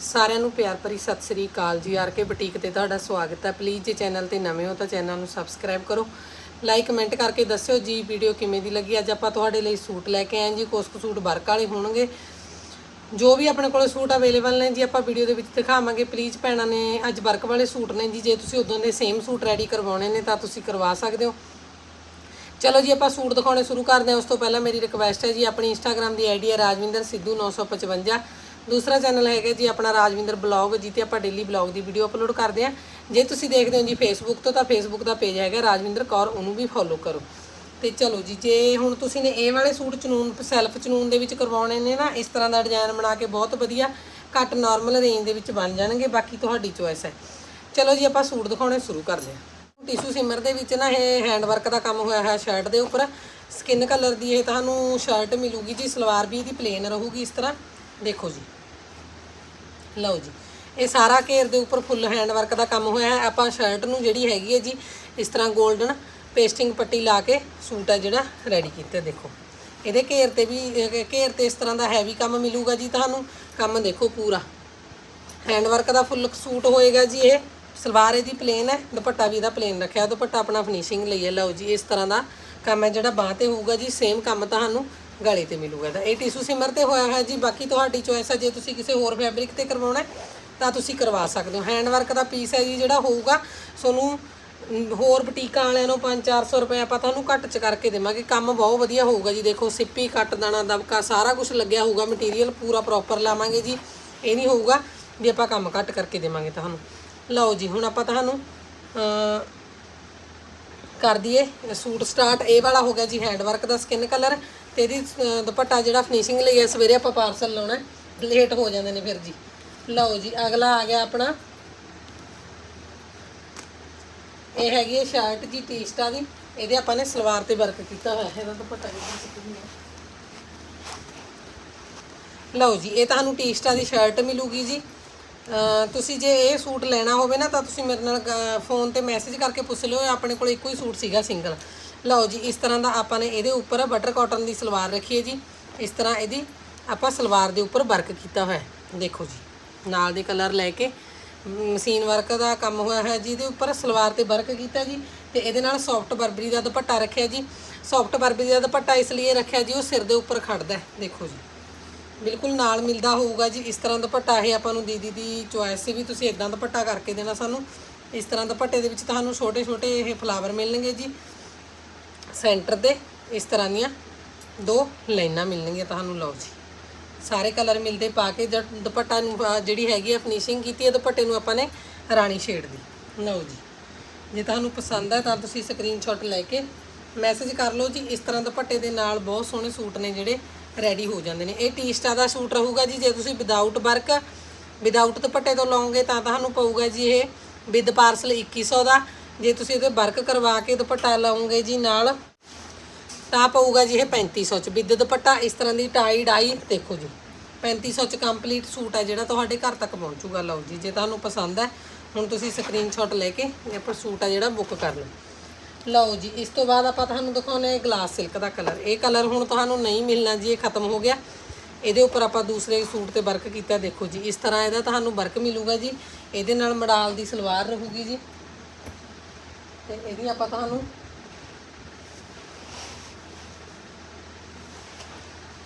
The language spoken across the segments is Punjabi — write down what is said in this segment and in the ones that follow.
ਸਾਰਿਆਂ ਨੂੰ ਪਿਆਰ ਭਰੀ ਸਤਿ ਸ੍ਰੀ ਅਕਾਲ ਜੀ। ਆਰ ਕੇ ਬੁਟੀਕ ਤੇ ਤੁਹਾਡਾ ਸਵਾਗਤ ਹੈ। ਪਲੀਜ਼ ਜੇ ਚੈਨਲ ਤੇ ਨਵੇਂ ਹੋ ਤਾਂ ਚੈਨਲ ਨੂੰ ਸਬਸਕ੍ਰਾਈਬ ਕਰੋ। ਲਾਈਕ, ਕਮੈਂਟ ਕਰਕੇ ਦੱਸਿਓ ਜੀ, ਵੀਡੀਓ ਕਿਵੇਂ ਦੀ ਲੱਗੀ? ਅੱਜ ਆਪਾਂ ਤੁਹਾਡੇ ਲਈ ਸੂਟ ਲੈ ਕੇ ਆਏ ਜੀ। ਕੁਛ ਕੁ ਸੂਟ ਵਰਕ ਵਾਲੇ ਹੋਣਗੇ। ਜੋ ਵੀ ਆਪਣੇ ਕੋਲ ਸੂਟ ਅਵੇਲੇਬਲ ਨੇ ਜੀ, ਆਪਾਂ ਵੀਡੀਓ ਦੇ ਵਿੱਚ ਦਿਖਾਵਾਂਗੇ। ਪਲੀਜ਼ ਭੈਣਾਂ ਨੇ ਅੱਜ ਵਰਕ ਵਾਲੇ ਸੂਟ ਨੇ ਜੀ। ਜੇ ਤੁਸੀਂ ਉਦੋਂ ਦੇ ਸੇਮ ਸੂਟ ਰੈਡੀ ਕਰਵਾਉਣੇ ਨੇ ਤਾਂ ਤੁਸੀਂ ਕਰਵਾ ਸਕਦੇ ਹੋ। ਚਲੋ ਜੀ, ਆਪਾਂ ਸੂਟ ਦਿਖਾਉਣੇ ਸ਼ੁਰੂ ਕਰਦੇ ਹਾਂ। ਉਸ ਤੋਂ ਪਹਿਲਾਂ ਮੇਰੀ ਰਿਕਵੈਸਟ ਹੈ ਜੀ, ਆਪਣੀ ਇੰਸਟਾਗ੍ਰam ਦੀ ਆਈਡੀ ਹੈ ਰਾਜਵਿੰਦਰ ਸਿੱਧੂ 955 ਦੂਸਰਾ ਚੈਨਲ ਹੈਗਾ ਜੀ ਆਪਣਾ ਰਾਜਵਿੰਦਰ ਬਲੌਗ ਜਿੱਤੇ ਆਪਾਂ ਡੇਲੀ ਬਲੌਗ ਦੀ ਵੀਡੀਓ ਅਪਲੋਡ ਕਰਦੇ ਹਾਂ। ਜੇ ਤੁਸੀਂ ਦੇਖਦੇ ਹੋ ਜੀ ਫੇਸਬੁੱਕ ਤੋਂ, ਤਾਂ ਫੇਸਬੁੱਕ ਦਾ ਪੇਜ ਹੈਗਾ ਰਾਜਵਿੰਦਰ ਕੌਰ, ਉਹਨੂੰ ਵੀ ਫੋਲੋ ਕਰੋ। ਤੇ ਚਲੋ ਜੀ, ਜੇ ਹੁਣ ਤੁਸੀਂ ਨੇ ਇਹ ਵਾਲੇ ਸੂਟ ਚਨੂਨ ਸੈਲਫ ਚਨੂਨ ਦੇ ਵਿੱਚ ਕਰਵਾਉਣੇ ਨੇ ਨਾ, ਇਸ ਤਰ੍ਹਾਂ ਦਾ ਡਿਜ਼ਾਈਨ ਬਣਾ ਕੇ ਬਹੁਤ ਵਧੀਆ, ਘੱਟ ਨਾਰਮਲ ਰੇਂਜ ਦੇ ਵਿੱਚ ਬਣ ਜਾਣਗੇ, ਬਾਕੀ ਤੁਹਾਡੀ ਚੋਇਸ ਹੈ। ਚਲੋ ਜੀ, ਆਪਾਂ ਸੂਟ ਦਿਖਾਉਣੇ ਸ਼ੁਰੂ ਕਰਦੇ ਹਾਂ। ਟਿਸ਼ੂ ਸਿਮਰ ਦੇ ਵਿੱਚ ਨਾ ਇਹ ਹੈਂਡ ਵਰਕ ਦਾ ਕੰਮ ਹੋਇਆ ਹੋਇਆ ਸ਼ਰਟ ਦੇ ਉੱਪਰ। ਸਕਿਨ ਕਲਰ ਦੀ ਇਹ ਤੁਹਾਨੂੰ ਸ਼ਰਟ ਮਿਲੂਗੀ ਜੀ, ਸਲਵਾਰ ਵੀ ਇਹਦੀ ਪਲੇਨ ਰਹੂਗੀ ਇਸ ਤਰ੍ਹਾਂ। ਦੇਖੋ ਜੀ। ਲਓ ਜੀ। ਇਹ ਸਾਰਾ ਘੇਰ ਦੇ ਉੱਪਰ ਫੁੱਲ ਹੈਂਡ ਵਰਕ ਦਾ ਕੰਮ ਹੋਇਆ ਹੈ। ਆਪਾਂ ਸ਼ਰਟ ਨੂੰ ਜਿਹੜੀ ਹੈਗੀ ਹੈ ਜੀ, ਇਸ ਤਰ੍ਹਾਂ 골ਡਨ ਪੇਸਟਿੰਗ ਪੱਟੀ ਲਾ ਕੇ ਸੂਟ ਹੈ ਜਿਹੜਾ ਰੈਡੀ ਕੀਤਾ ਦੇਖੋ। ਇਹਦੇ ਘੇਰ ਤੇ ਵੀ ਘੇਰ ਤੇ ਇਸ ਤਰ੍ਹਾਂ ਦਾ ਹੈਵੀ ਕੰਮ ਮਿਲੂਗਾ ਜੀ ਤੁਹਾਨੂੰ। ਕੰਮ ਦੇਖੋ ਪੂਰਾ। ਹੈਂਡ ਵਰਕ ਦਾ ਫੁੱਲ ਸੂਟ ਹੋਏਗਾ ਜੀ ਇਹ। ਸਲਵਾਰ ਇਹਦੀ ਪਲੇਨ ਹੈ। ਦੁਪੱਟਾ ਵੀ ਇਹਦਾ ਪਲੇਨ ਰੱਖਿਆ। ਦੁਪੱਟਾ ਆਪਣਾ ਫਿਨਿਸ਼ਿੰਗ ਲਈ ਹੈ। ਲਓ ਜੀ, ਇਸ ਤਰ੍ਹਾਂ ਦਾ ਕੰਮ ਹੈ ਜਿਹੜਾ ਬਾਹ ਤੇ ਹੋਊਗਾ ਜੀ। ਸੇਮ ਕੰਮ ਤੁਹਾਨੂੰ ਗਲੇ ਤੇ ਮਿਲੂਗਾ। ਇਹਦਾ ਇਹ ਟਿਸ਼ੂ ਸਿਮਰ ਤੇ ਹੋਇਆ ਹੈ ਜੀ। ਬਾਕੀ ਤੁਹਾਡੀ ਚੋਇਸ ਹੈ। ਜੇ ਤੁਸੀਂ ਕਿਸੇ ਹੋਰ ਫੈਬਰਿਕ ਤੇ ਕਰਵਾਉਣਾ ਤਾਂ ਤੁਸੀਂ ਕਰਵਾ ਸਕਦੇ ਹੋ। ਹੈਂਡ ਵਰਕ ਦਾ ਪੀਸ ਹੈ ਜੀ ਜਿਹੜਾ ਹੋਊਗਾ। ਤੁਹਾਨੂੰ ਹੋਰ ਬੁਟੀਕਾਂ ਵਾਲਿਆਂ ਨੂੰ 5-400 ਰੁਪਏ ਆਪਾਂ ਤੁਹਾਨੂੰ ਘੱਟ ਚ ਕਰਕੇ ਦੇਵਾਂਗੇ। ਕੰਮ ਬਹੁਤ ਵਧੀਆ ਹੋਊਗਾ ਜੀ। ਦੇਖੋ ਸਿੱਪੀ ਕੱਟ ਦਾਣਾ ਦਬਕਾ ਸਾਰਾ ਕੁਝ ਲੱਗਿਆ ਹੋਊਗਾ। ਮਟੀਰੀਅਲ ਪੂਰਾ ਪ੍ਰੋਪਰ ਲਾਵਾਂਗੇ ਜੀ। ਇਹ ਨਹੀਂ ਹੋਊਗਾ ਵੀ ਆਪਾਂ ਕੰਮ ਘੱਟ ਕਰਕੇ ਦੇਵਾਂਗੇ ਤੁਹਾਨੂੰ। ਲਓ ਜੀ ਹੁਣ ਆਪਾਂ ਤੁਹਾਨੂੰ ਅਮ, ਕਰ ਦਈਏ। ਸੂਟ ਸਟਾਰਟ ਇਹ ਵਾਲਾ ਹੋ ਗਿਆ ਜੀ ਹੈਂਡ ਵਰਕ ਦਾ ਸਕਿਨ ਕਲਰ ਤੇ ਇਹਦੀ ਦੁਪੱਟਾ ਜਿਹੜਾ ਫਿਨਿਸ਼ਿੰਗ ਲਈ ਹੈ, ਸਵੇਰੇ ਆਪਾਂ ਪਾਰਸਲ ਲਾਉਣਾ ਲੇਟ ਹੋ ਜਾਂਦੇ ਨੇ ਫਿਰ ਜੀ। ਲਓ ਜੀ, ਅਗਲਾ ਆ ਗਿਆ ਆਪਣਾ। ਇਹ ਹੈਗੀ ਹੈ ਸ਼ਰਟ ਜੀ ਟੀਸਟਾ ਦੀ। ਇਹਦੇ ਆਪਾਂ ਨੇ ਸਲਵਾਰ ਤੇ ਵਰਕ ਕੀਤਾ ਹੋਇਆ ਹੈ ਇਹਦਾ ਦੁਪੱਟਾ ਵੀ ਦੇਖ ਲਓ ਜੀ, ਇਹ ਤੁਹਾਨੂੰ ਟੀਸਟਾ ਦੀ ਸ਼ਰਟ ਮਿਲੂਗੀ ਜੀ। ਤੁਸੀਂ ਜੇ ਇਹ ਸੂਟ ਲੈਣਾ ਹੋਵੇ ਨਾ, ਤਾਂ ਤੁਸੀਂ ਮੇਰੇ ਨਾਲ ਫੋਨ ਤੇ ਮੈਸੇਜ ਕਰਕੇ ਪੁੱਛ ਲਿਓ। ਆਪਣੇ ਕੋਲ ਇੱਕੋ ਹੀ ਸੂਟ ਸੀਗਾ ਸਿੰਗਲ ਲਓ ਜੀ, ਇਸ ਤਰ੍ਹਾਂ ਦਾ ਆਪਾਂ ਨੇ ਇਹਦੇ ਉੱਪਰ ਬਟਰ ਕਾਟਨ ਦੀ ਸਲਵਾਰ ਰੱਖੀ ਹੈ ਜੀ। ਇਸ ਤਰ੍ਹਾਂ ਇਹਦੀ ਆਪਾਂ ਸਲਵਾਰ ਦੇ ਉੱਪਰ ਵਰਕ ਕੀਤਾ ਹੋਇਆ ਦੇਖੋ ਜੀ, ਨਾਲ ਦੇ ਕਲਰ ਲੈ ਕੇ ਮਸ਼ੀਨ ਵਰਕ ਦਾ ਕੰਮ ਹੋਇਆ ਹੈ ਜੀ, ਇਹਦੇ ਉੱਪਰ ਸਲਵਾਰ ਤੇ ਵਰਕ ਕੀਤਾ ਜੀ ਤੇ ਇਹਦੇ ਨਾਲ ਸੌਫਟ ਬਰਬਰੀ ਦਾ ਦੁਪੱਟਾ ਰੱਖਿਆ ਜੀ। ਸੌਫਟ ਬਰਬਰੀ ਦਾ ਦੁਪੱਟਾ ਇਸ ਲਈ ਰੱਖਿਆ ਜੀ, ਉਹ ਸਿਰ ਦੇ ਉੱਪਰ ਖੜਦਾ ਦੇਖੋ ਜੀ, ਬਿਲਕੁਲ ਨਾਲ ਮਿਲਦਾ ਹੋਊਗਾ ਜੀ। ਇਸ ਤਰ੍ਹਾਂ ਦੁਪੱਟਾ ਇਹ ਆਪਾਂ ਨੂੰ ਦੀਦੀ ਦੀ ਚੁਆਇਸ ਸੀ ਵੀ ਤੁਸੀਂ ਇਦਾਂ ਦੁਪੱਟਾ ਕਰਕੇ ਦੇਣਾ ਸਾਨੂੰ। ਇਸ ਤਰ੍ਹਾਂ ਦੁਪੱਟੇ ਦੇ ਵਿੱਚ ਤੁਹਾਨੂੰ ਛੋਟੇ ਛੋਟੇ ਇਹ ਫਲਾਵਰ ਮਿਲਣਗੇ ਜੀ। ਸੈਂਟਰ 'ਤੇ ਇਸ ਤਰ੍ਹਾਂ ਦੀਆਂ ਦੋ ਲਾਈਨਾਂ ਮਿਲਣਗੀਆਂ ਤੁਹਾਨੂੰ, ਲਓ ਜੀ। ਸਾਰੇ ਕਲਰ ਮਿਲਦੇ ਪਾ ਕੇ ਜਦ ਦੁਪੱਟਾ ਨੂੰ ਜਿਹੜੀ ਹੈਗੀ ਆ ਫਿਨਿਸ਼ਿੰਗ ਕੀਤੀ ਹੈ ਦੁਪੱਟੇ ਨੂੰ ਆਪਾਂ ਨੇ ਰਾਣੀ ਸ਼ੇਡ ਦੀ। ਲਓ ਜੀ। ਜੇ ਤੁਹਾਨੂੰ ਪਸੰਦ ਹੈ ਤਾਂ ਤੁਸੀਂ ਸਕਰੀਨਸ਼ਾਟ ਲੈ ਕੇ ਮੈਸੇਜ ਕਰ ਲਓ ਜੀ। ਇਸ ਤਰ੍ਹਾਂ ਦੁਪੱਟੇ ਦੇ ਨਾਲ ਬਹੁਤ ਸੋਹਣੇ ਸੂਟ ਨੇ ਜਿਹੜੇ ਰੈਡੀ ਹੋ ਜਾਂਦੇ ਨੇ। ਇਹ ਟੀਸਟਾ ਦਾ ਸੂਟ ਰਹੂਗਾ ਜੀ। ਜੇ ਤੁਸੀਂ ਵਿਦਆਊਟ ਵਰਕ ਵਿਦਆਊਟ ਦੁਪੱਟੇ ਤੋਂ ਲਓਗੇ ਤਾਂ ਤੁਹਾਨੂੰ ਪਊਗਾ ਜੀ ਇਹ ਵਿਦ ਪਾਰਸਲ 2100 ਦਾ। ਜੇ ਤੁਸੀਂ ਇਹਦੇ ਵਰਕ ਕਰਵਾ ਕੇ ਦੁਪੱਟਾ ਲਾਓਗੇ ਜੀ ਨਾਲ, ਤਾਂ ਪਊਗਾ ਜੀ ਇਹ 3500 ਚ। ਵਿਦ ਦੁਪੱਟਾ ਇਸ ਤਰ੍ਹਾਂ ਦੀ ਟਾਈ ਡਾਈ, ਦੇਖੋ ਜੀ 3500 ਚ ਕੰਪਲੀਟ ਸੂਟ ਹੈ ਜਿਹੜਾ ਤੁਹਾਡੇ ਘਰ ਤੱਕ ਪਹੁੰਚੂਗਾ। ਲਓ ਜੀ, ਜੇ ਤੁਹਾਨੂੰ ਪਸੰਦ ਹੈ, ਹੁਣ ਤੁਸੀਂ ਸਕਰੀਨਸ਼ਾਟ ਲੈ ਕੇ ਇਹ ਪਰ ਸੂਟ ਆ ਜਿਹੜਾ ਬੁੱਕ ਕਰ ਲਓ। ਲਓ ਜੀ, ਇਸ ਤੋਂ ਬਾਅਦ ਆਪਾਂ ਤੁਹਾਨੂੰ ਦਿਖਾਉਣੇ ਗਲਾਸ ਸਿਲਕ ਦਾ ਕਲਰ ਇਹ ਕਲਰ ਹੁਣ ਤੁਹਾਨੂੰ ਨਹੀਂ ਮਿਲਣਾ ਜੀ, ਇਹ ਖਤਮ ਹੋ ਗਿਆ। ਇਹਦੇ ਉੱਪਰ ਆਪਾਂ ਦੂਸਰੇ ਸੂਟ ਤੇ ਵਰਕ ਕੀਤਾ, ਦੇਖੋ ਜੀ, ਇਸ ਤਰ੍ਹਾਂ ਇਹਦਾ ਤੁਹਾਨੂੰ ਵਰਕ ਮਿਲੂਗਾ ਜੀ। ਇਹਦੇ ਨਾਲ ਮੜਾਲ ਦੀ ਸਲਵਾਰ ਰਹੂਗੀ ਜੀ। ਤੇ ਇਹਦੀ ਆਪਾਂ ਤੁਹਾਨੂੰ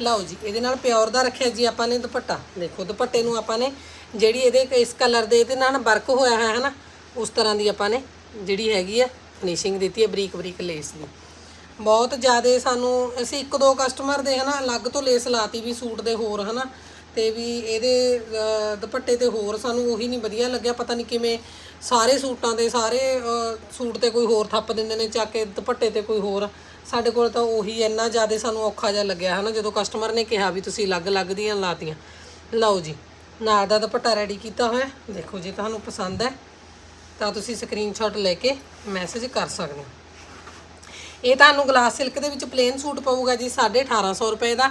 ਲਓ ਜੀ, ਇਹਦੇ ਨਾਲ ਪਿਓਰ ਦਾ ਰੱਖਿਆ ਜੀ ਆਪਾਂ ਨੇ ਦੁਪੱਟਾ। ਦੇਖੋ, ਦੁਪੱਟੇ ਨੂੰ ਆਪਾਂ ਨੇ ਜਿਹੜੀ ਇਹਦੇ ਇਸ ਕਲਰ ਦੇ ਇਹਦੇ ਨਾਲ ਵਰਕ ਹੋਇਆ ਹੈ ਹਨਾ ਉਸ ਤਰ੍ਹਾਂ ਦੀ ਆਪਾਂ ਨੇ ਜਿਹੜੀ ਹੈਗੀ ਆ ਫਿਨਿਸ਼ਿੰਗ ਦਿੱਤੀ ਹੈ ਬਰੀਕ ਬਰੀਕ ਲੇਸ ਦੀ। ਬਹੁਤ ਜ਼ਿਆਦਾ ਸਾਨੂੰ, ਅਸੀਂ ਇੱਕ ਦੋ ਕਸਟਮਰ ਦੇ ਹਨਾ, ਅਲੱਗ ਤੋਂ ਲੇਸ ਲਾਤੀ ਵੀ ਸੂਟ ਦੇ ਹੋਰ ਹਨਾ ਤੇ ਵੀ ਇਹਦੇ ਦੁਪੱਟੇ ਤੇ ਹੋਰ ਸਾਨੂੰ ਉਹੀ ਨਹੀਂ ਵਧੀਆ ਲੱਗਿਆ, ਪਤਾ ਨਹੀਂ ਕਿਵੇਂ ਸਾਰੇ ਸੂਟਾਂ ਦੇ ਸਾਰੇ ਸੂਟ ਤੇ ਕੋਈ ਹੋਰ ਥੱਪ ਦਿੰਦੇ ਨੇ, ਚੱਕ ਕੇ ਦੁਪੱਟੇ ਤੇ ਕੋਈ ਹੋਰ। ਸਾਡੇ ਕੋਲ ਤਾਂ ਉਹੀ ਇੰਨਾ ਜ਼ਿਆਦਾ ਸਾਨੂੰ ਔਖਾ ਜਿਹਾ ਲੱਗਿਆ, ਹਨਾ, ਜਦੋਂ ਕਸਟਮਰ ਨੇ ਕਿਹਾ ਵੀ ਤੁਸੀਂ ਅਲੱਗ-ਅਲੱਗ ਦੀਆਂ ਲਾਤੀਆਂ। ਲਓ ਜੀ, ਨਾਲ ਦਾ ਦੁਪੱਟਾ ਰੈਡੀ ਕੀਤਾ ਹੋਇਆ, ਦੇਖੋ ਜੇ ਤੁਹਾਨੂੰ ਪਸੰਦ ਹੈ, ਤਾਂ ਤੁਸੀਂ ਸਕਰੀਨਸ਼ਾਟ ਲੈ ਕੇ ਮੈਸੇਜ ਕਰ ਸਕਦੇ ਹੋ। ਇਹ ਤੁਹਾਨੂੰ ਗਲਾਸ ਸਿਲਕ ਦੇ ਵਿੱਚ ਪਲੇਨ ਸੂਟ ਪਊਗਾ ਜੀ 1850 ਰੁਪਏ ਦਾ।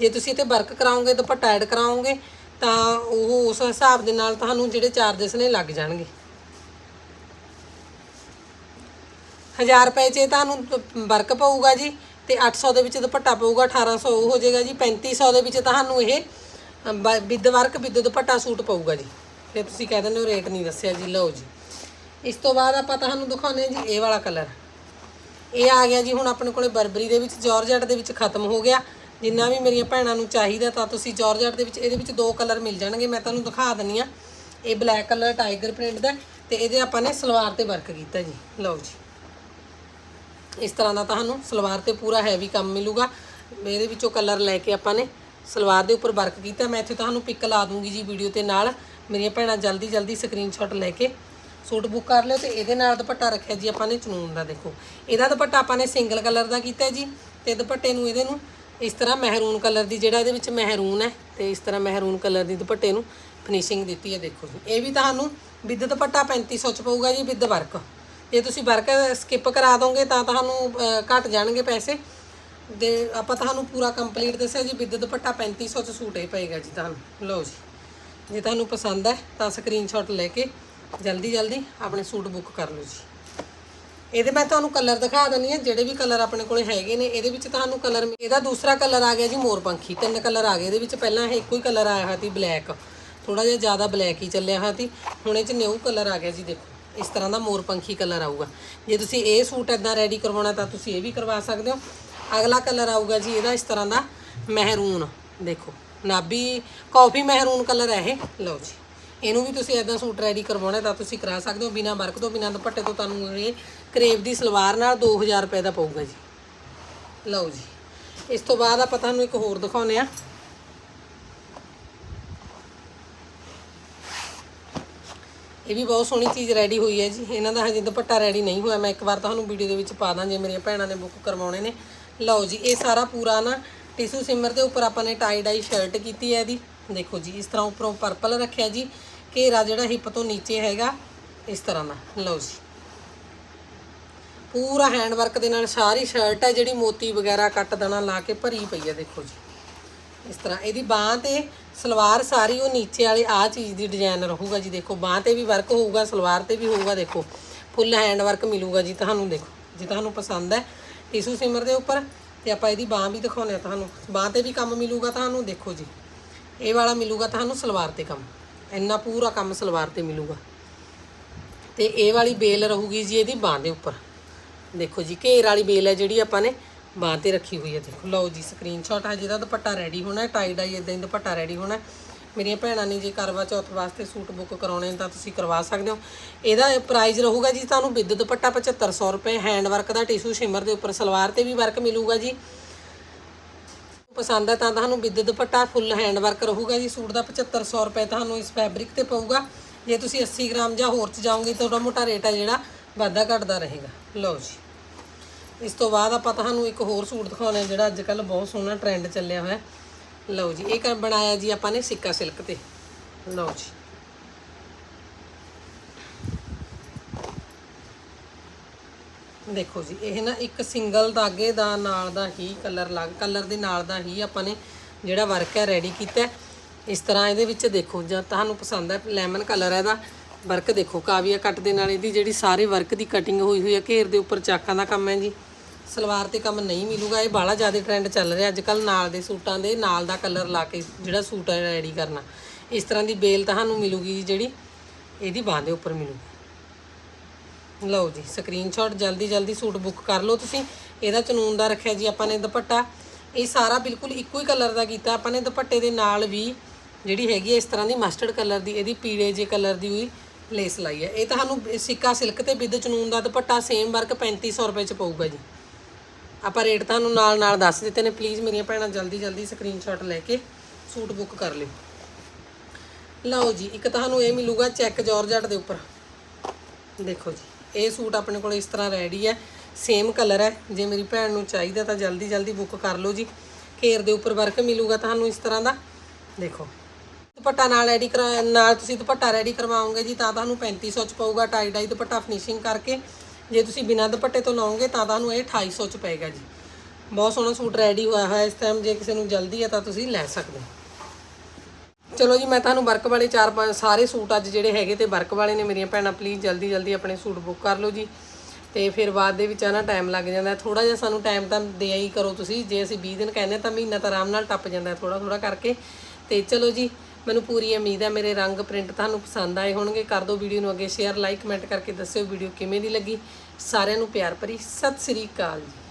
ਜੇ ਤੁਸੀਂ ਤੇ ਵਰਕ ਕਰਾਓਗੇ ਦੁਪੱਟਾ ਐਡ ਕਰਾਓਗੇ, ਤਾਂ ਉਹ ਉਸ ਹਿਸਾਬ ਦੇ ਨਾਲ ਤੁਹਾਨੂੰ ਜਿਹੜੇ ਚਾਰजेस ਨੇ ਲੱਗ ਜਾਣਗੇ। 1000 ਰੁਪਏ 'ਚ ਇਹ ਤੁਹਾਨੂੰ ਵਰਕ ਪਊਗਾ ਜੀ, ਤੇ 800 ਦੇ ਵਿੱਚ ਦੁਪੱਟਾ ਪਊਗਾ 1800 ਉਹ ਹੋ ਜਾਏਗਾ ਜੀ 3500 ਦੇ ਵਿੱਚ ਤੁਹਾਨੂੰ ਇਹ with work with dupatta suit ਪਊਗਾ ਜੀ। ਫਿਰ ਤੁਸੀਂ ਕਹਿ ਦਿੰਦੇ ਹੋ ਰੇਟ ਨਹੀਂ ਦੱਸਿਆ ਜੀ, ਲਓ ਜੀ। ਇਸ ਤੋਂ ਬਾਅਦ ਆਪਾਂ ਤੁਹਾਨੂੰ ਦਿਖਾਉਂਦੇ ਹਾਂ ਜੀ, ਇਹ ਵਾਲਾ ਕਲਰ ਇਹ ਆ ਗਿਆ ਜੀ, ਹੁਣ ਆਪਣੇ ਕੋਲੇ ਬਰਬਰੀ ਦੇ ਵਿੱਚ ਜਾਰਜਟ ਦੇ ਵਿੱਚ ਖਤਮ ਹੋ ਗਿਆ। ਜਿੰਨਾ ਵੀ ਮੇਰੀਆਂ ਭੈਣਾਂ ਨੂੰ ਚਾਹੀਦਾ ਤਾਂ ਤੁਸੀਂ ਜਾਰਜਟ ਦੇ ਵਿੱਚ, ਇਹਦੇ ਵਿੱਚ ਦੋ ਕਲਰ ਮਿਲ ਜਾਣਗੇ, ਮੈਂ ਤੁਹਾਨੂੰ ਦਿਖਾ ਦਿੰਨੀ ਆ। ਇਹ ਬਲੈਕ ਕਲਰ ਟਾਈਗਰ ਪ੍ਰਿੰਟ ਦਾ ਤੇ ਇਹਦੇ ਆਪਾਂ ਨੇ ਸਲਵਾਰ ਤੇ ਵਰਕ ਕੀਤਾ ਜੀ। ਲਓ ਜੀ। ਇਸ ਤਰ੍ਹਾਂ ਦਾ ਤੁਹਾਨੂੰ ਸਲਵਾਰ ਤੇ ਪੂਰਾ ਹੈਵੀ ਕੰਮ ਮਿਲੂਗਾ। ਇਹਦੇ ਵਿੱਚੋਂ ਕਲਰ ਲੈ ਕੇ ਆਪਾਂ ਨੇ ਸਲਵਾਰ ਦੇ ਉੱਪਰ ਵਰਕ ਕੀਤਾ। ਮੈਂ ਇੱਥੇ ਤੁਹਾਨੂੰ ਪਿਕ ਲਾ ਦੂੰਗੀ ਜੀ ਵੀਡੀਓ ਤੇ ਨਾਲ। ਮੇਰੀਆਂ ਭੈਣਾਂ ਜਲਦੀ ਜਲਦੀ ਸਕਰੀਨਸ਼ਾਟ ਲੈ ਕੇ ਸੂਟ ਬੁੱਕ ਕਰ ਲਿਓ ਤੇ ਇਹਦੇ ਨਾਲ ਦੁਪੱਟਾ ਰੱਖਿਆ ਜੀ ਆਪਾਂ ਨੇ ਚਨੂਨ ਦਾ, ਦੇਖੋ। ਇਹਦਾ ਦੁਪੱਟਾ ਆਪਾਂ ਨੇ ਸਿੰਗਲ ਕਲਰ ਦਾ ਕੀਤਾ ਜੀ ਤੇ ਦੁਪੱਟੇ ਨੂੰ ਇਹਦੇ ਨੂੰ ਇਸ ਤਰ੍ਹਾਂ ਮਹਿਰੂਨ ਕਲਰ ਦੀ ਜਿਹੜਾ ਇਹਦੇ ਵਿੱਚ ਮਹਿਰੂਨ ਹੈ ਤੇ ਇਸ ਤਰ੍ਹਾਂ ਮਹਿਰੂਨ ਕਲਰ ਦੀ ਦੁਪੱਟੇ ਨੂੰ ਫਿਨਿਸ਼ਿੰਗ ਦਿੱਤੀ ਹੈ ਦੇਖੋ ਜੀ। ਇਹ ਵੀ ਤੁਹਾਨੂੰ ਵਿਦ ਦੁਪੱਟਾ 3500 ਚ ਪਊਗਾ ਜੀ ਵਿਦ ਵਰਕ। ਜੇ ਤੁਸੀਂ ਵਰਕ ਸਕਿਪ ਕਰਾ ਦੋਗੇ ਤਾਂ ਤੁਹਾਨੂੰ ਅਹ, ਘੱਟ ਜਾਣਗੇ ਪੈਸੇ। ਦੇ ਆਪਾਂ ਤੁਹਾਨੂੰ ਪੂਰਾ ਕੰਪਲੀਟ ਦੱਸਿਆ ਜੀ ਵਿਦ ਦੁਪੱਟਾ 3500 ਚ ਸੂਟ ਇਹ ਪਏਗਾ ਜੀ ਤੁਹਾਨੂੰ। ਲਓ ਜੀ। ਜੇ ਤੁਹਾਨੂੰ ਪਸੰਦ ਹੈ ਤਾਂ ਸਕਰੀਨਸ਼ਾਟ ਲੈ ਕੇ ਜਲਦੀ ਜਲਦੀ ਆਪਣੇ ਸੂਟ ਬੁੱਕ ਕਰ ਲਓ ਜੀ। ਇਹਦੇ ਮੈਂ ਤੁਹਾਨੂੰ ਕਲਰ ਦਿਖਾ ਦਿੰਨੀ ਆ ਜਿਹੜੇ ਵੀ ਕਲਰ ਆਪਣੇ ਕੋਲੇ ਹੈਗੇ ਨੇ, ਇਹਦੇ ਵਿੱਚ ਤੁਹਾਨੂੰ ਕਲਰ ਇਹਦਾ ਦੂਸਰਾ ਕਲਰ ਆ ਗਿਆ ਜੀ ਮੋਰਪੰਖੀ, ਤਿੰਨ ਕਲਰ ਆ ਗਏ। ਇਹਦੇ ਵਿੱਚ ਪਹਿਲਾਂ ਇਹ ਇੱਕੋ ਹੀ ਕਲਰ ਆਇਆ ਹੋਇਆ ਸੀ ਬਲੈਕ ਥੋੜਾ ਜਿਹਾ ਜ਼ਿਆਦਾ ਬਲੈਕ ਹੀ ਚੱਲਿਆ ਹੋਇਆ ਸੀ। ਹੁਣ ਇਹ ਚ ਨਿਊ ਕਲਰ ਆ ਗਿਆ ਜੀ, ਦੇਖੋ। ਇਸ ਤਰ੍ਹਾਂ ਦਾ ਮੋਰਪੰਖੀ ਕਲਰ ਆਊਗਾ। ਜੇ ਤੁਸੀਂ ਇਹ ਸੂਟ ਇਦਾਂ ਰੈਡੀ ਕਰਵਾਉਣਾ, ਤਾਂ ਤੁਸੀਂ ਇਹ ਵੀ ਕਰਵਾ ਸਕਦੇ ਹੋ। ਅਗਲਾ ਕਲਰ ਆਊਗਾ ਜੀ ਇਹਦਾ ਇਸ ਤਰ੍ਹਾਂ ਦਾ ਮਹਿਰੂਨ, ਦੇਖੋ। ਨਾਬੀ ਕਾਫੀ ਮਹਿਰੂਨ ਕਲਰ ਹੈ ਇਹ। ਲਓ ਜੀ। ਇਹਨੂੰ ਵੀ ਤੁਸੀਂ ਇਦਾਂ ਸੂਟ ਰੈਡੀ ਕਰਵਾਉਣਾ, ਤਾਂ ਤੁਸੀਂ ਕਰਾ ਸਕਦੇ ਹੋ। ਬਿਨਾ ਵਰਕ ਤੋਂ, ਬਿਨਾ ਦੁਪੱਟੇ ਤੋਂ ਤੁਹਾਨੂੰ ਇਹ ਕਰੇਬ ਦੀ ਸਲਵਾਰ ਨਾਲ 2000 ਰੁਪਏ ਦਾ ਪਊਗਾ ਜੀ। ਲਓ ਜੀ। ਇਸ ਤੋਂ ਬਾਅਦ ਆਪਾਂ ਤੁਹਾਨੂੰ ਇੱਕ ਹੋਰ ਦਿਖਾਉਨੇ ਆ ਇਹ ਵੀ ਬਹੁਤ ਸੋਹਣੀ ਚੀਜ਼ ਰੈਡੀ ਹੋਈ ਹੈ ਜੀ। ਇਹਨਾਂ ਦਾ ਹਜੇ ਦੁਪੱਟਾ ਰੈਡੀ ਨਹੀਂ ਹੋਇਆ। ਮੈਂ ਇੱਕ ਵਾਰ ਤੁਹਾਨੂੰ ਵੀਡੀਓ ਦੇ ਵਿੱਚ ਪਾ ਦਾਂ, ਜੇ ਮੇਰੀਆਂ ਭੈਣਾਂ ਨੇ ਬੁੱਕ ਕਰਵਾਉਣੇ ਨੇ। ਲਓ ਜੀ, ਇਹ ਸਾਰਾ ਪੂਰਾ ਨਾ ਟਿਸ਼ੂ ਸਿਮਰ ਦੇ ਉੱਪਰ ਆਪਾਂ ਨੇ ਟਾਈ ਡਾਈ ਸ਼ਰਟ ਕੀਤੀ ਹੈ ਇਹਦੀ। ਦੇਖੋ ਜੀ, ਇਸ ਤਰ੍ਹਾਂ ਉੱਪਰੋਂ ਪਰਪਲ ਰੱਖਿਆ ਜੀ। ਘੇਰਾ ਜਿਹੜਾ ਹਿੱਪ ਤੋਂ ਨੀਚੇ ਹੈਗਾ, ਇਸ ਤਰ੍ਹਾਂ ਦਾ। ਲਓ ਜੀ। ਪੂਰਾ ਹੈਂਡ ਵਰਕ ਦੇ ਨਾਲ ਸਾਰੀ ਸ਼ਰਟ ਹੈ ਜਿਹੜੀ ਮੋਤੀ ਵਗੈਰਾ ਕੱਟ ਦਾਣਾ ਲਾ ਕੇ ਭਰੀ ਪਈ ਹੈ, ਦੇਖੋ ਜੀ। ਇਸ ਤਰ੍ਹਾਂ ਇਹਦੀ ਬਾਹ ਤੇ ਸਲਵਾਰ ਸਾਰੀ ਉਹ ਨੀਚੇ ਵਾਲੀ ਆ ਚੀਜ਼ ਦੀ ਡਿਜ਼ਾਈਨ ਰਹੂਗਾ ਜੀ, ਦੇਖੋ। ਬਾਹ ਤੇ ਵੀ ਵਰਕ ਹੋਊਗਾ, ਸਲਵਾਰ ਤੇ ਵੀ ਹੋਊਗਾ, ਦੇਖੋ। ਫੁੱਲ ਹੈਂਡ ਵਰਕ ਮਿਲੂਗਾ ਜੀ ਤੁਹਾਨੂੰ, ਦੇਖੋ। ਜੇ ਤੁਹਾਨੂੰ ਪਸੰਦ ਹੈ ਟਿਸ਼ੂ ਸਿਮਰ ਦੇ ਉੱਪਰ ਤੇ ਆਪਾਂ ਇਹਦੀ ਬਾਹ ਵੀ ਦਿਖਾਉਂਦੇ ਆ ਤੁਹਾਨੂੰ। ਬਾਹ ਤੇ ਵੀ ਕੰਮ ਮਿਲੂਗਾ ਤੁਹਾਨੂੰ, ਦੇਖੋ ਜੀ। ਇਹ ਵਾਲਾ ਮਿਲੂਗਾ ਤੁਹਾਨੂੰ ਸਲਵਾਰ ਤੇ ਕੰਮ। ਇੰਨਾ ਪੂਰਾ ਕੰਮ ਸਲਵਾਰ ਤੇ ਮਿਲੂਗਾ। ਤੇ ਇਹ ਵਾਲੀ ਬੇਲ ਰਹੂਗੀ ਜੀ ਇਹਦੀ ਬਾਹ ਦੇ ਉੱਪਰ। ਦੇਖੋ ਜੀ, ਘੇਰ ਵਾਲੀ ਬੇਲ ਹੈ ਜਿਹੜੀ ਆਪਾਂ ਨੇ ਬਾਹ ਤੇ ਰੱਖੀ ਹੋਈ ਹੈ। ਦੇਖੋ, ਲਓ ਜੀ ਸਕਰੀਨਸ਼ਾਟ ਹੈ ਜਿਹਦਾ ਦੁਪੱਟਾ ਰੈਡੀ ਹੋਣਾ ਹੈ ਟਾਈ ਡਾਈ ਇਦਾਂ ਹੀ ਦੁਪੱਟਾ ਰੈਡੀ ਹੋਣਾ ਮੇਰੀਆਂ ਭੈਣਾਂ ਨੇ ਜੇ ਕਰਵਾ ਚੌਥ ਵਾਸਤੇ ਸੂਟ ਬੁੱਕ ਕਰਾਉਣੇ ਤਾਂ ਤੁਸੀਂ ਕਰਵਾ ਸਕਦੇ ਹੋ। ਇਹਦਾ ਪ੍ਰਾਈਸ ਰਹੂਗਾ ਜੀ ਤੁਹਾਨੂੰ ਵਿਦ ਦੁਪੱਟਾ 7500 ਰੁਪਏ ਹੈਂਡ ਵਰਕ ਦਾ ਟਿਸ਼ੂ ਸ਼ਿਮਰ ਦੇ ਉੱਪਰ, ਸਲਵਾਰ ਤੇ ਵੀ ਵਰਕ ਮਿਲੂਗਾ ਜੀ। ਪਸੰਦ ਹੈ ਤਾਂ ਤੁਹਾਨੂੰ with dupatta full hand work ਰਹੂਗਾ ਜੀ। ਸੂਟ ਦਾ 7500 ਰੁਪਏ ਤੁਹਾਨੂੰ ਇਸ ਫੈਬਰਿਕ ਤੇ ਪਊਗਾ। ਜੇ ਤੁਸੀਂ 80 ਗ੍ਰਾਮ ਜਾਂ ਹੋਰ ਚ ਜਾਓਗੇ, ਤਾਂ ਥੋੜਾ ਮੋਟਾ ਰੇਟ ਹੈ ਜਿਹੜਾ ਵਾਧਾ ਘਟਦਾ ਰਹੇਗਾ। ਲਓ ਜੀ। ਇਸ ਤੋਂ ਬਾਅਦ ਆਪਾਂ ਤੁਹਾਨੂੰ ਇੱਕ ਹੋਰ ਸੂਟ ਦਿਖਾਉਣਾ ਜਿਹੜਾ ਅੱਜ ਕੱਲ ਬਹੁਤ ਸੋਹਣਾ ਟ੍ਰੈਂਡ ਚੱਲਿਆ ਹੋਇਆ। ਲਓ ਜੀ, ਇਹ ਕਰ ਬਣਾਇਆ ਜੀ ਆਪਾਂ ਨੇ ਸਿੱਕਾ ਸਿਲਕ ਤੇ। ਲਓ ਜੀ। ਦੇਖੋ ਜੀ, ਇਹ ਨਾ ਇੱਕ ਸਿੰਗਲ ਧਾਗੇ ਦਾ ਨਾਲ ਦਾ ਹੀ ਕਲਰ ਲੱਗ, ਕਲਰ ਦੇ ਨਾਲ ਦਾ ਹੀ ਆਪਾਂ ਨੇ ਜਿਹੜਾ ਵਰਕ ਹੈ ਰੈਡੀ ਕੀਤਾ। ਇਸ ਤਰ੍ਹਾਂ ਇਹਦੇ ਵਿੱਚ ਦੇਖੋ, ਜਾਂ ਤੁਹਾਨੂੰ ਪਸੰਦ ਹੈ ਲੈਮਨ ਕਲਰ ਹੈ ਇਹਦਾ। ਵਰਕ ਦੇਖੋ, ਕਾਵੀਆ ਕੱਟ ਦੇ ਨਾਲ ਇਹਦੀ ਜਿਹੜੀ ਸਾਰੇ ਵਰਕ ਦੀ ਕਟਿੰਗ ਹੋਈ ਹੋਈ ਹੈ ਘੇਰ ਦੇ ਉੱਪਰ ਚਾਕਾਂ ਦਾ ਕੰਮ ਹੈ ਜੀ। ਸਲਵਾਰ ਤੇ ਕੰਮ ਨਹੀਂ ਮਿਲੂਗਾ, ਇਹ ਬਾਹਲਾ ਜ਼ਿਆਦਾ ਟ੍ਰੈਂਡ ਚੱਲ ਰਿਹਾ ਅੱਜ ਕੱਲ ਨਾਲ ਦੇ ਸੂਟਾਂ ਦੇ, ਨਾਲ ਦਾ ਕਲਰ ਲਾ ਕੇ ਜਿਹੜਾ ਸੂਟ ਹੈ ਰੈਡੀ ਕਰਨਾ। ਇਸ ਤਰ੍ਹਾਂ ਦੀ ਬੇਲ ਤੁਹਾਨੂੰ ਮਿਲੂਗੀ ਜੀ, ਜਿਹੜੀ ਇਹਦੀ ਬਾਹ ਦੇ ਉੱਪਰ ਮਿਲੂਗੀ। ਲਓ ਜੀ ਸਕਰੀਨਸ਼ਾਟ ਜਲਦੀ ਜਲਦੀ ਸੂਟ ਬੁੱਕ ਕਰ ਲਓ ਤੁਸੀਂ। ਇਹਦਾ ਚਨੂਨ ਦਾ ਰੱਖਿਆ ਜੀ, ਆਪਾਂ ਨੇ ਦੁਪੱਟਾ। ਇਹ ਸਾਰਾ ਬਿਲਕੁਲ ਇੱਕੋ ਹੀ ਕਲਰ ਦਾ ਕੀਤਾ, ਆਪਾਂ ਨੇ ਦੁਪੱਟੇ ਦੇ ਨਾਲ ਵੀ ਜਿਹੜੀ ਹੈਗੀ ਹੈ ਇਸ ਤਰ੍ਹਾਂ ਦੀ ਮਸਟਰਡ ਕਲਰ ਦੀ, ਇਹਦੀ ਪੀਲੇ ਜੇ ਕਲਰ ਦੀ ਹੋਈ ਲੇਸ ਲਾਈ ਹੈ। ਇਹ ਤੁਹਾਨੂੰ ਸਿੱਕਾ ਸਿਲਕ ਤੇ ਵਿਦ ਚਨੂਨ ਦਾ ਦੁਪੱਟਾ ਸੇਮ ਵਰਕ 3500 ਰੁਪਏ ਚ ਪਊਗਾ ਜੀ। ਆਪਾਂ ਰੇਟ ਤੁਹਾਨੂੰ ਨਾਲ ਨਾਲ ਦੱਸ ਦਿੱਤੇ ਨੇ। ਪਲੀਜ਼ ਮੇਰੀਆਂ ਭੈਣਾਂ ਜਲਦੀ ਜਲਦੀ ਸਕਰੀਨਸ਼ਾਟ ਲੈ ਕੇ ਸੂਟ ਬੁੱਕ ਕਰ ਲਿਓ। ਲਓ ਜੀ, ਇੱਕ ਤੁਹਾਨੂੰ ਇਹ ਮਿਲੂਗਾ ਚੈੱਕ ਜਾਰਜਟ ਦੇ ਉੱਪਰ। ਦੇਖੋ ਜੀ, ਇਹ ਸੂਟ ਆਪਣੇ ਕੋਲ ਇਸ ਤਰ੍ਹਾਂ ਰੈਡੀ ਹੈ। ਸੇਮ ਕਲਰ ਹੈ। ਜੇ ਮੇਰੀ ਭੈਣ ਨੂੰ ਚਾਹੀਦਾ ਤਾਂ ਜਲਦੀ ਜਲਦੀ ਬੁੱਕ ਕਰ ਲਓ ਜੀ। ਘੇਰ ਦੇ ਉੱਪਰ ਵਰਕ ਮਿਲੂਗਾ ਤੁਹਾਨੂੰ ਇਸ ਤਰ੍ਹਾਂ ਦਾ। ਦੇਖੋ ਦੁਪੱਟਾ ਨਾਲ ਰੈਡੀ ਕਰਾ, ਨਾਲ ਤੁਸੀਂ ਦੁਪੱਟਾ ਰੈਡੀ ਕਰਵਾਓਗੇ ਜੀ, ਤਾਂ ਤੁਹਾਨੂੰ 3500 ਚ ਪਊਗਾ ਟਾਈ ਡਾਈ ਦੁਪੱਟਾ ਫਿਨਿਸ਼ਿੰਗ ਕਰਕੇ। ਜੇ ਤੁਸੀਂ ਬਿਨਾਂ ਦੁਪੱਟੇ ਤੋਂ ਲਾਓਗੇ, ਤਾਂ ਤੁਹਾਨੂੰ ਇਹ 2800 ਚ ਪਏਗਾ ਜੀ। ਬਹੁਤ ਸੋਹਣਾ ਸੂਟ ਰੈਡੀ ਹੋਇਆ ਹੋਇਆ ਇਸ ਟਾਈਮ ਜੇ ਕਿਸੇ ਨੂੰ ਜਲਦੀ ਹੈ ਤਾਂ ਤੁਸੀਂ ਲੈ ਸਕਦੇ ਹੋ। ਚਲੋ ਜੀ, ਮੈਂ ਤੁਹਾਨੂੰ ਵਰਕ ਵਾਲੇ ਚਾਰ ਪੰਜ ਸਾਰੇ ਸੂਟ ਅੱਜ ਜਿਹੜੇ ਹੈਗੇ ਤੇ ਵਰਕ ਵਾਲੇ ਨੇ ਮੇਰੀਆਂ ਭੈਣਾਂ ਪਲੀਜ਼ ਜਲਦੀ ਜਲਦੀ ਆਪਣੇ ਸੂਟ ਬੁੱਕ ਕਰ ਲਓ ਜੀ। ਤੇ ਫਿਰ ਬਾਅਦ ਦੇ ਵਿੱਚ ਆ ਨਾ ਟਾਈਮ ਲੱਗ ਜਾਂਦਾ। ਥੋੜਾ ਜਿਹਾ ਸਾਨੂੰ ਟਾਈਮ ਤਾਂ ਦਿਆ ਹੀ ਕਰੋ ਤੁਸੀਂ। ਜੇ ਅਸੀਂ 20 ਦਿਨ ਕਹਿੰਦੇ ਤਾਂ ਮਹੀਨਾ ਤਾਂ ਆਰਾਮ ਨਾਲ ਟੱਪ ਜਾਂਦਾ ਥੋੜਾ ਥੋੜਾ ਕਰਕੇ। ਤੇ ਚਲੋ ਜੀ ਮੈਨੂੰ ਪੂਰੀ ਉਮੀਦ ਹੈ ਮੇਰੇ ਰੰਗ ਪ੍ਰਿੰਟ ਤੁਹਾਨੂੰ ਪਸੰਦ ਆਏ ਹੋਣਗੇ। ਕਰ ਦਿਓ ਵੀਡੀਓ ਨੂੰ ਅੱਗੇ ਸ਼ੇਅਰ ਲਾਈਕ ਕਮੈਂਟ ਕਰਕੇ ਦੱਸਿਓ ਵੀਡੀਓ ਕਿਵੇਂ ਦੀ ਲੱਗੀ। ਸਾਰਿਆਂ ਨੂੰ ਪਿਆਰ ਭਰੀ ਸਤਿ ਸ੍ਰੀ ਅਕਾਲ ਜੀ।